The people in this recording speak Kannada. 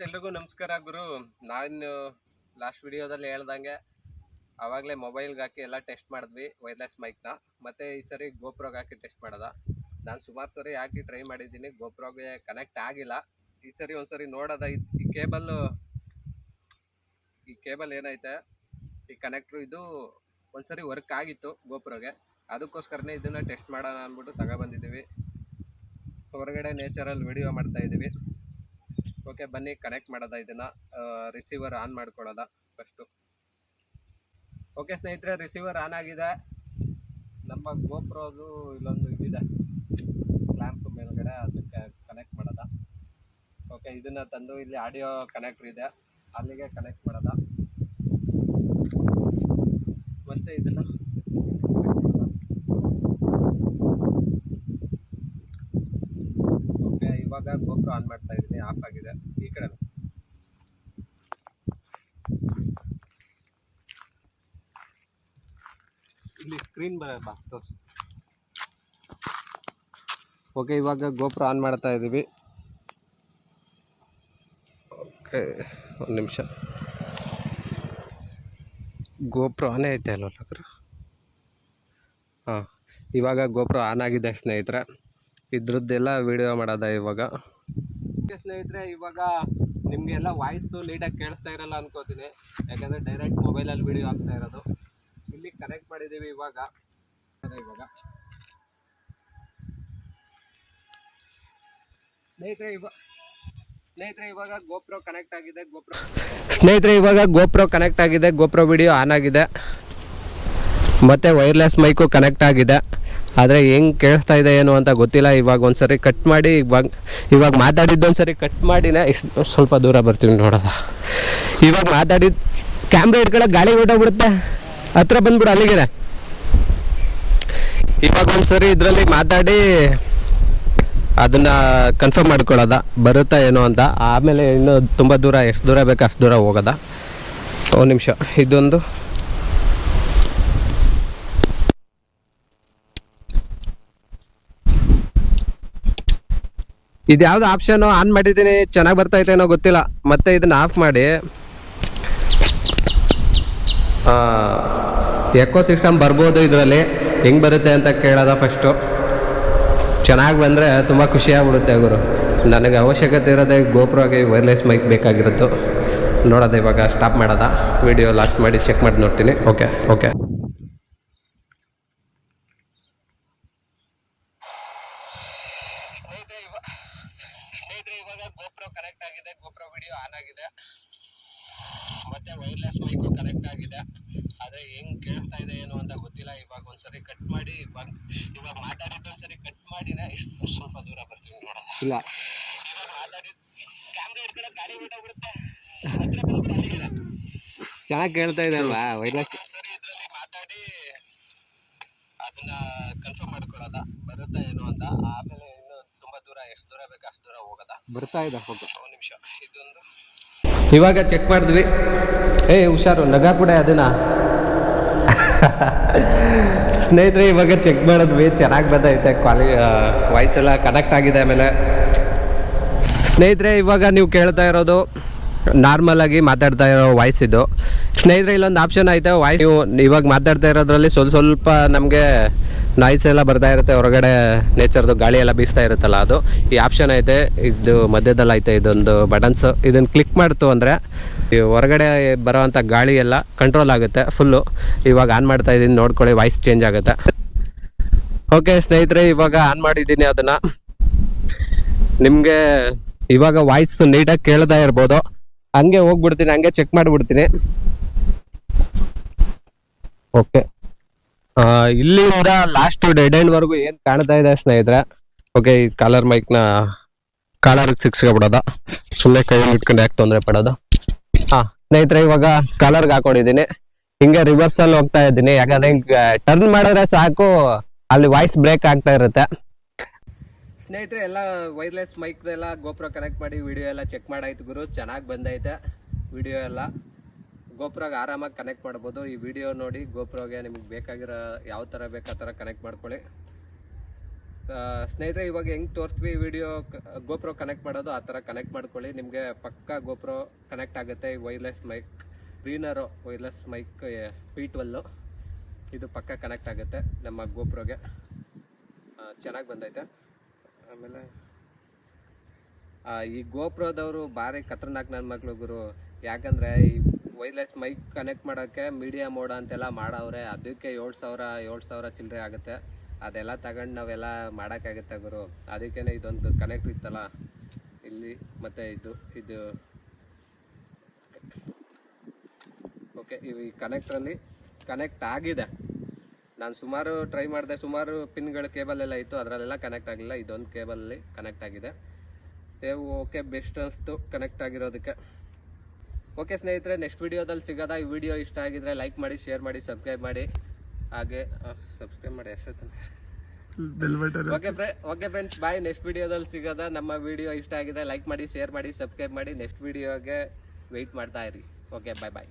ಎಲ್ರಿಗೂ ನಮಸ್ಕಾರ ಗುರು. ನಾನು ಲಾಸ್ಟ್ ವಿಡಿಯೋದಲ್ಲಿ ಹೇಳ್ದಂಗೆ ಆವಾಗಲೇ ಮೊಬೈಲ್ಗೆ ಹಾಕಿ ಎಲ್ಲ ಟೆಸ್ಟ್ ಮಾಡಿದ್ವಿ ವೈರ್ಲೆಸ್ ಮೈಕ್ನ ಮತ್ತು ಈ ಸರಿ ಗೋಪ್ರೋಗೆ ಹಾಕಿ ಟೆಸ್ಟ್ ಮಾಡೋದ. ನಾನು ಸುಮಾರು ಸರಿ ಹಾಕಿ ಟ್ರೈ ಮಾಡಿದ್ದೀನಿ ಗೋಪ್ರೋಗೆ ಕನೆಕ್ಟ್ ಆಗಿಲ್ಲ. ಈ ಸರಿ ಒಂದ್ಸರಿ ನೋಡೋದ. ಈ- ಕೇಬಲ್ ಈ ಕೇಬಲ್ ಏನೈತೆ, ಈ ಕನೆಕ್ಟ್ರು ಇದು ಒಂದ್ಸರಿ ವರ್ಕ್ ಆಗಿತ್ತು ಗೋಪ್ರೋಗೆ ಅದಕ್ಕೋಸ್ಕರನೇ ಇದನ್ನು ಟೆಸ್ಟ್ ಮಾಡೋಣ ಅಂದ್ಬಿಟ್ಟು ತಗೊಬಂದಿದ್ದೀವಿ ಹೊರಗಡೆ ನೇಚರಲ್ಲಿ ವಿಡಿಯೋ ಮಾಡ್ತಾ ಇದ್ದೀವಿ. ಓಕೆ ಬನ್ನಿ ಕನೆಕ್ಟ್ ಮಾಡೋದ ಇದನ್ನ? ರಿಸೀವರ್ ಆನ್ ಮಾಡ್ಕೊಳ್ಳೋದ ಫಸ್ಟು ಓಕೆ ಸ್ನೇಹಿತರೆ ರಿಸೀವರ್ ಆನ್ ಆಗಿದೆ. ನಮ್ಮ ಗೋಪ್ರೋದು ಇಲ್ಲೊಂದು ಇದಿದೆ. ಲ್ಯಾಂಪ್ ಮೇಲ್ಗಡೆ ಅದಕ್ಕೆ ಕನೆಕ್ಟ್ ಮಾಡೋದ? ಓಕೆ ಇದನ್ನ ತಂದು ಇಲ್ಲಿ ಆಡಿಯೋ ಕನೆಕ್ಟ್ರ್ ಇದೆ. ಅಲ್ಲಿಗೆ ಕನೆಕ್ಟ್ ಮಾಡೋದ? ಮತ್ತೆ ಇದನ್ನ ಓಕೆ ಇವಾಗ ಗೋಪ್ರೋ ಆನ್ ಮಾಡ್ತಾ ಇದ್ದೀನಿ ಆಫ್ ಆಗಿದೆ. ಈ ಕಡೆ ಇಲ್ಲಿ ಸ್ಕ್ರೀನ್ ಬರ ಬಾ ಓಕೆ ಇವಾಗ ಗೋಪುರ ಆನ್ ಮಾಡ್ತಾ ಇದ್ದೀವಿ ಓಕೆ ಒಂದು ನಿಮಿಷ. ಗೋಪ್ರೋ ಆನೇ ಐತೆ ಅಲ್ವ ಹಾಂ, ಇವಾಗ ಗೋಪುರ ಆನ್ ಆಗಿದೆ, ಸ್ನೇಹಿತರೆ. ಇದ್ರದ್ದೆಲ್ಲ ವಿಡಿಯೋ ಮಾಡೋದ ಇವಾಗ. ಸ್ನೇಹಿತರೆ ಇವಾಗ ನಿಮಗೆಲ್ಲ ವಾಯ್ಸು ನೀಟಾಗಿ ಕೇಳಿಸ್ತಾ ಇರಲ್ಲ ಅನ್ಕೋತೀನಿ. ಯಾಕಂದರೆ ಡೈರೆಕ್ಟ್ ಮೊಬೈಲಲ್ಲಿ ವಿಡಿಯೋ ಆಗ್ತಾ ಇರೋದು. ಇಲ್ಲಿ ಕನೆಕ್ಟ್ ಮಾಡಿದ್ದೀವಿ ಇವಾಗ. ಇವಾಗ. ಸ್ನೇಹಿತರೆ ಇವಾಗ ಸ್ನೇಹಿತರೆ ಇವಾಗ ಗೋಪ್ರೋ ಕನೆಕ್ಟ್ ಆಗಿದೆ. ಗೋಪ್ರೋ ಸ್ನೇಹಿತರೆ ಇವಾಗ ಗೋಪ್ರೋ ಕನೆಕ್ಟ್ ಆಗಿದೆ. ಗೋಪ್ರೋ ವಿಡಿಯೋ ಆನ್ ಆಗಿದೆ. ಮತ್ತು ವೈರ್ಲೆಸ್ ಮೈಕು ಕನೆಕ್ಟ್ ಆಗಿದೆ. ಆದರೆ ಹೆಂಗೆ ಕೇಳಿಸ್ತಾ ಇದೆ ಏನು ಅಂತ ಗೊತ್ತಿಲ್ಲ. ಇವಾಗ ಒಂದ್ಸರಿ ಕಟ್ ಮಾಡಿ, ಇವಾಗ ಇವಾಗ ಮಾತಾಡಿದ್ದು ಒಂದ್ಸರಿ ಕಟ್ ಮಾಡಿನೇ ಇಷ್ಟು ಸ್ವಲ್ಪ ದೂರ ಬರ್ತೀವಿ ನೋಡೋದ ಇವಾಗ ಮಾತಾಡಿದ ಕ್ಯಾಮ್ರಾ ಇಟ್ಕೊಳ್ಳೋ ಗಾಳಿ ಹೊಟ್ಟೋಗ್ಬಿಡುತ್ತೆ ಹತ್ರ ಬಂದ್ಬಿಡು ಅಲ್ಲಿಗೆ ಇವಾಗ ಒಂದ್ಸರಿ ಇದರಲ್ಲಿ ಮಾತಾಡಿ ಅದನ್ನ ಕನ್ಫರ್ಮ್ ಮಾಡ್ಕೊಳ್ಳೋದ. ಬರುತ್ತಾ ಏನೋ ಅಂತ. ಆಮೇಲೆ ಇನ್ನೂ ತುಂಬ ದೂರ, ಎಷ್ಟು ದೂರ ಬೇಕು ಅಷ್ಟು ದೂರ ಹೋಗೋದ. ಒಂದು ನಿಮಿಷ, ಇದೊಂದು. ಇದು ಯಾವ್ದು ಆಪ್ಷನ್ ಆನ್ ಮಾಡಿದ್ದೀನಿ, ಚೆನ್ನಾಗಿ ಬರ್ತಾ ಏನೋ ಗೊತ್ತಿಲ್ಲ. ಮತ್ತೆ ಇದನ್ನ ಆಫ್ ಮಾಡಿ. ಎಕೋ ಸಿಸ್ಟಮ್ ಬರ್ಬೋದು ಇದರಲ್ಲಿ. ಹೆಂಗೆ ಬರುತ್ತೆ ಅಂತ ಕೇಳೋದ ಫಸ್ಟು ಚೆನ್ನಾಗಿ ಬಂದರೆ ತುಂಬ ಖುಷಿಯಾಗ್ಬಿಡುತ್ತೆ ಗುರು. ನನಗೆ ಅವಶ್ಯಕತೆ ಇರೋದೇ ಗೋಪ್ರೋಗೆ ವೈರ್ಲೆಸ್ ಮೈಕ್ ಬೇಕಾಗಿರೋದು. ನೋಡೋದ ಇವಾಗ ಸ್ಟಾಪ್ ಮಾಡೋದ. ವಿಡಿಯೋ ಲಾಸ್ಟ್ ಮಾಡಿ ಚೆಕ್ ಮಾಡಿ ನೋಡ್ತೀನಿ. ಓಕೆ ಓಕೆ ಸ್ನೇಹಿತರೆ ಇವಾಗ ಗೋಪ್ರೋ ಕನೆಕ್ಟ್ ಆಗಿದೆ ಗೋಪ್ರೋ ವಿಡಿಯೋ ಆನ್ ಆಗಿದೆ. ಮತ್ತೆ ವೈರ್ಲೆಸ್ ಮೈಕು ಕನೆಕ್ಟ್ ಆಗಿದೆ. ಆದರೆ ಹೆಂಗ್ ಕೇಳ್ತಾ ಇದೆ ಏನು ಅಂತ ಗೊತ್ತಿಲ್ಲ. ಇವಾಗ ಒಂದ್ಸರಿ ಕಟ್ ಮಾಡಿ ಇವಾಗ ಇವಾಗ ಮಾತಾಡಿದ್ದು ಒಂದ್ಸರಿ ಕಟ್ ಮಾಡಿನೇ ಇಷ್ಟು ಸ್ವಲ್ಪ ದೂರ ಬರ್ತೀವಿ ನೋಡೋಣ. ಇಲ್ಲ. ಇವಾಗ ಮಾತಾಡಿದ್ದು ಕ್ಯಾಮ್ರಾ ಹಿಡ್ಕೊಳ್ಳೋ ಗಾಳಿ ಬಿಟ್ಟೋಗ್ಬಿಡುತ್ತೆ ಹತ್ರ ಚೆನ್ನಾಗಿ ಕೇಳ್ತಾ ಇದೆ ಅಲ್ವಾ? ವೈರ್ಲೆಸ್ ಸರಿ ಇದರಲ್ಲಿ ಮಾತಾಡಿ ಅದನ್ನ ಕನ್ಫರ್ಮ್ ಮಾಡ್ಕೊಳ್ಳೋದ? ಬರುತ್ತಾ ಏನು ಅಂತ? ಆಮೇಲೆ ಇನ್ನು ತುಂಬಾ ದೂರ ಎಷ್ಟು ದೂರ ಬೇಕು ಅಷ್ಟು ದೂರ ಹೋಗೋದ? ಬರ್ತಾ ಇದೆ ಒಂದು ನಿಮಿಷ. ಇವಾಗ ಚೆಕ್ ಮಾಡಿದ್ವಿ. ಏ, ಹುಷಾರು, ನಗ ಕೂಡ ಅದನ್ನ. ಸ್ನೇಹಿತರೆ, ಇವಾಗ ಚೆಕ್ ಮಾಡಿದ್ವಿ. ಚೆನ್ನಾಗಿ ಬಂದೈತೆ ಕ್ವಾಲಿ ವಾಯ್ಸ್ ಎಲ್ಲ ಕನೆಕ್ಟ್ ಆಗಿದೆ ಆಮೇಲೆ. ಸ್ನೇಹಿತರೆ, ಇವಾಗ ನೀವು ಕೇಳ್ತಾ ಇರೋದು ನಾರ್ಮಲ್ ಆಗಿ ಮಾತಾಡ್ತಾ ಇರೋ ವಾಯ್ಸ್ ಇದು. ಸ್ನೇಹಿತರೆ, ಇಲ್ಲೊಂದು ಆಪ್ಷನ್ ಐತೆ ವಾಯ್ಸ್ ನೀವು ಇವಾಗ ಮಾತಾಡ್ತಾ ಇರೋದ್ರಲ್ಲಿ ಸ್ವಲ್ಪ ಸ್ವಲ್ಪ ನಮಗೆ ನಾಯ್ಸ್ ಎಲ್ಲ ಬರ್ತಾ ಇರುತ್ತೆ, ಹೊರಗಡೆ ನೇಚರ್ದು ಗಾಳಿ ಎಲ್ಲ ಬೀಸ್ತಾ ಇರುತ್ತಲ್ಲ ಅದು. ಈ ಆಪ್ಷನ್ ಐತೆ, ಇದು ಮಧ್ಯದಲ್ಲಿ ಐತೆ ಇದೊಂದು ಬಟನ್ಸ್ ಇದನ್ನು ಕ್ಲಿಕ್ ಮಾಡ್ತು ಅಂದರೆ, ಈ ಹೊರಗಡೆ ಬರೋವಂಥ ಗಾಳಿ ಎಲ್ಲ ಕಂಟ್ರೋಲ್ ಆಗುತ್ತೆ ಫುಲ್ಲು ಇವಾಗ ಆನ್ ಮಾಡ್ತಾ ಇದ್ದೀನಿ ನೋಡ್ಕೊಳ್ಳಿ ವಾಯ್ಸ್ ಚೇಂಜ್ ಆಗುತ್ತೆ. ಓಕೆ ಸ್ನೇಹಿತರೆ, ಇವಾಗ ಆನ್ ಮಾಡಿದ್ದೀನಿ ಅದನ್ನು. ನಿಮಗೆ ಇವಾಗ ವಾಯ್ಸ್ ನೀಟಾಗಿ ಕೇಳ್ತಾ ಇರ್ಬೋದು. ಹಂಗೆ ಹೋಗ್ಬಿಡ್ತೀನಿ, ಹಂಗೆ ಚೆಕ್ ಮಾಡಿಬಿಡ್ತೀನಿ. ಓಕೆ ಇಲ್ಲಿಂದ ಲಾಸ್ಟ್ ಡೆಡ್ ಎಂಡ್ ವರೆಗೂ ಏನ್ ಕಾಣ್ತಾ ಇದೆ ಸ್ನೇಹಿತರೆ? ಓಕೆ ಈ ಕಾಲರ್ ಮೈಕ್ನ ಕಾಲರ್ ಸಿಕ್ಸ್ಕೊಬಿಡೋದ ಸುಮ್ಮನೆ ಕೈ ಇಟ್ಕೊಂಡು ಯಾಕೆ ತೊಂದರೆ ಪಡೋದು? ಹಾ, ಸ್ನೇಹಿತರೆ, ಇವಾಗ ಕಾಲರ್ಗೆ ಹಾಕೊಂಡಿದ್ದೀನಿ. ಹಿಂಗೆ ರಿವರ್ಸ್ ಅಲ್ಲಿ ಹೋಗ್ತಾ ಇದ್ದೀನಿ. ಯಾಕಂದ್ರೆ ಹಿಂಗೆ ಟರ್ನ್ ಮಾಡಿದ್ರೆ ಸಾಕು, ಅಲ್ಲಿ ವಾಯ್ಸ್ ಬ್ರೇಕ್ ಆಗ್ತಾ ಇರುತ್ತೆ. ಸ್ನೇಹಿತರೆ, ಎಲ್ಲ ವೈರ್ಲೆಸ್ ಮೈಕ್ ಎಲ್ಲ ಗೋಪ್ರೋ ಕನೆಕ್ಟ್ ಮಾಡಿ ವಿಡಿಯೋ ಎಲ್ಲ ಚೆಕ್ ಮಾಡಾಯ್ತು ಗುರು. ಚೆನ್ನಾಗಿ ಬಂದೈತೆ ವಿಡಿಯೋ ಎಲ್ಲ. ಗೋಪ್ರೋಗೆ ಆರಾಮಾಗಿ ಕನೆಕ್ಟ್ ಮಾಡ್ಬೋದು. ಈ ವಿಡಿಯೋ ನೋಡಿ ಗೋಪ್ರೋಗೆ ನಿಮ್ಗೆ ಬೇಕಾಗಿರೋ ಯಾವ ಥರ ಬೇಕು ಆ ಥರ ಕನೆಕ್ಟ್ ಮಾಡ್ಕೊಳ್ಳಿ. ಸ್ನೇಹಿತರೆ, ಇವಾಗ ಹೆಂಗೆ ತೋರಿಸ್ತೀವಿ ವಿಡಿಯೋ ಗೋಪ್ರೋ ಕನೆಕ್ಟ್ ಮಾಡೋದು, ಆ ಥರ ಕನೆಕ್ಟ್ ಮಾಡ್ಕೊಳ್ಳಿ. ನಿಮಗೆ ಪಕ್ಕಾ ಗೋಪ್ರೋ ಕನೆಕ್ಟ್ ಆಗುತ್ತೆ. ವೈರ್ಲೆಸ್ ಮೈಕ್ ಗ್ರೀನರು ವೈರ್ಲೆಸ್ ಮೈಕ್ ಪಿ ಟ್ವೆಲ್ಲು ಇದು ಪಕ್ಕ ಕನೆಕ್ಟ್ ಆಗುತ್ತೆ ನಮ್ಮ ಗೋಪ್ರೋಗೆ. ಚೆನ್ನಾಗಿ ಬಂದೈತೆ. ಆಮೇಲೆ ಈ ಗೋಪ್ರೋದವರು ಭಾರಿ ಖತರ್ನಾಕ್ ನನ್ನ ಮಕ್ಳು ಗುರು. ಯಾಕಂದರೆ ಈ ವೈರ್ಲೆಸ್ ಮೈಕ್ ಕನೆಕ್ಟ್ ಮಾಡೋಕ್ಕೆ ಮೀಡಿಯಾ ಮೋಡ ಅಂತೆಲ್ಲ ಮಾಡವ್ರೆ. ಅದಕ್ಕೆ ಏಳು ಸಾವಿರ ಏಳು ಸಾವಿರ ಚಿಲ್ಲರೆ ಆಗುತ್ತೆ. ಅದೆಲ್ಲ ತಗೊಂಡು ನಾವೆಲ್ಲ ಮಾಡೋಕ್ಕಾಗುತ್ತೆ ಗುರು. ಅದಕ್ಕೇನೆ ಇದೊಂದು ಕನೆಕ್ಟ್ ಇತ್ತಲ್ಲ? ಇಲ್ಲಿ ಮತ್ತೆ ಇದು ಇದು. ಓಕೆ ಈ ಕನೆಕ್ಟ್ರಲ್ಲಿ ಕನೆಕ್ಟ್ ಆಗಿದೆ. ನಾನು ಸುಮಾರು ಟ್ರೈ ಮಾಡಿದೆ. ಸುಮಾರು ಪಿನ್ಗಳು ಕೇಬಲ್ ಎಲ್ಲ ಇತ್ತು. ಅದರಲ್ಲೆಲ್ಲ ಕನೆಕ್ಟ್ ಆಗಿಲ್ಲ. ಇದೊಂದು ಕೇಬಲಲ್ಲಿ ಕನೆಕ್ಟ್ ಆಗಿದೆ. ಸೇವ್ ಓಕೆ ಬೆಸ್ಟ್ ಅನಿಸ್ತು ಕನೆಕ್ಟ್ ಆಗಿರೋದಕ್ಕೆ. ಓಕೆ ಸ್ನೇಹಿತರೆ ನೆಕ್ಸ್ಟ್ ವಿಡಿಯೋದಲ್ಲಿ ಸಿಗೋದಾ? ಈ ವಿಡಿಯೋ ಇಷ್ಟ ಆಗಿದ್ರೆ ಲೈಕ್ ಮಾಡಿ ಶೇರ್ ಮಾಡಿ ಸಬ್ಸ್ಕ್ರೈಬ್ ಮಾಡಿ. ಹಾಗೆ ಸಬ್ಸ್ಕ್ರೈಬ್ ಮಾಡಿ ಅಷ್ಟೇ okay okay friends bye next ವಿಡಿಯೋದಲ್ಲಿ ಸಿಗೋದ? ನಮ್ಮ ವಿಡಿಯೋ ಇಷ್ಟ ಆಗಿದ್ರೆ ಲೈಕ್ ಮಾಡಿ ಶೇರ್ ಮಾಡಿ ಸಬ್ಸ್ಕ್ರೈಬ್ ಮಾಡಿ. ನೆಕ್ಸ್ಟ್ ವಿಡಿಯೋಗೆ ವೆಯ್ಟ್ ಮಾಡ್ತಾ ಇರಿ. ಓಕೆ ಬಾಯ್ ಬಾಯ್